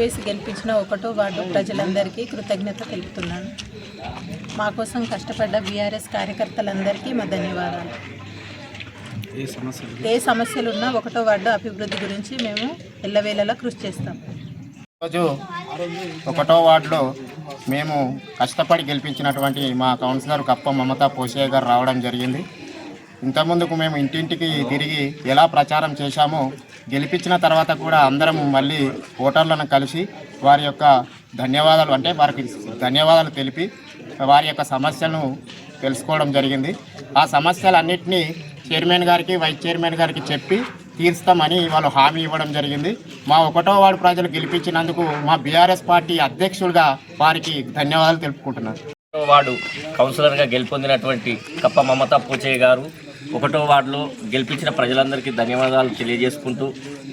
వేసి గెలిపించిన ఒకటో వార్డు ప్రజలందరికీ కృతజ్ఞత తెలుపుతున్నాను. మా కోసం కష్టపడ్డ బీఆర్ఎస్ కార్యకర్తలందరికీ మా ధన్యవాదాలు. ఏ సమస్యలు? ఏ సమస్యలు ఉన్నా ఒకటో వార్డు అభివృద్ధి గురించి మేము ఎల్లవేళలా కృషి చేస్తాం. రోజు ఒకటో వార్డులో మేము కష్టపడి గెలిపించినటువంటి మా కౌన్సిలర్ కప్ప మమతా పోషయ్య గారు రావడం జరిగింది. ఇంతకుముందుకు మేము ఇంటింటికి తిరిగి ఎలా ప్రచారం చేశామో గెలిపించిన తర్వాత కూడా అందరం మళ్ళీ ఓటర్లను కలిసి వారి యొక్క ధన్యవాదాలు అంటే వారికి ధన్యవాదాలు తెలిపి వారి యొక్క సమస్యలను తెలుసుకోవడం జరిగింది. ఆ సమస్యలన్నింటినీ చైర్మన్ గారికి వైస్ చైర్మన్ గారికి చెప్పి తీర్స్తామని వాళ్ళు హామీ ఇవ్వడం జరిగింది. మా ఒకటో వార్డు ప్రజలు గెలిపించినందుకు మా బీఆర్ఎస్ పార్టీ అధ్యక్షులుగా వారికి ధన్యవాదాలు తెలుపుకుంటున్నాను. వార్డు కౌన్సిలర్గా గెలుపొందినటువంటి కప్ప మమతా పూచయ్య గారు ఒకటో వార్డులో గెలిపించిన ప్రజలందరికీ ధన్యవాదాలు తెలియజేసుకుంటూ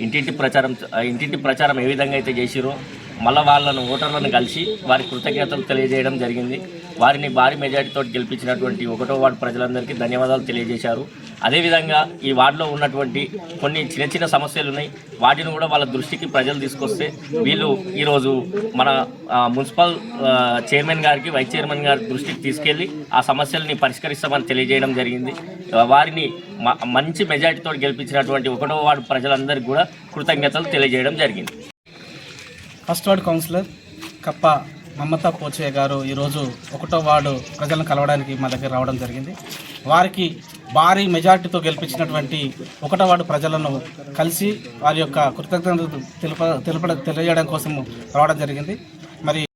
ఇంటింటి ప్రచారం ఇంటింటి ప్రచారం ఏ విధంగా అయితే చేసిరో మళ్ళీ వాళ్ళను ఓటర్లను కలిసి వారి కృతజ్ఞతలు తెలియజేయడం జరిగింది. వారిని భారీ మెజార్టీతో గెలిపించినటువంటి ఒకటో వార్డు ప్రజలందరికీ ధన్యవాదాలు తెలియజేశారు. అదేవిధంగా ఈ వార్డులో ఉన్నటువంటి కొన్ని చిన్న చిన్న సమస్యలు ఉన్నాయి. వాటిని కూడా వాళ్ళ దృష్టికి ప్రజలు తీసుకొస్తే వీళ్ళు ఈరోజు మన మున్సిపల్ చైర్మన్ గారికి వైస్ చైర్మన్ గారి దృష్టికి తీసుకెళ్ళి ఆ సమస్యల్ని పరిష్కరిస్తామని తెలియజేయడం జరిగింది. వారిని మంచి మెజార్టీతో గెలిపించినటువంటి ఒకటో వార్డు ప్రజలందరికీ కూడా కృతజ్ఞతలు తెలియజేయడం జరిగింది. ఫస్ట్ వార్డు కౌన్సిలర్ కప్ప మమతా పోచయ్య గారు ఈరోజు ఒకటో వార్డు ప్రజలను కలవడానికి మా దగ్గర రావడం జరిగింది. వారికి భారీ మెజార్టీతో గెలిపించినటువంటి ఒకటవాడు ప్రజలను కలిసి వారి యొక్క కృతజ్ఞతలు తెలుప తెలుప తెలియజేయడం కోసం రావడం జరిగింది. మరి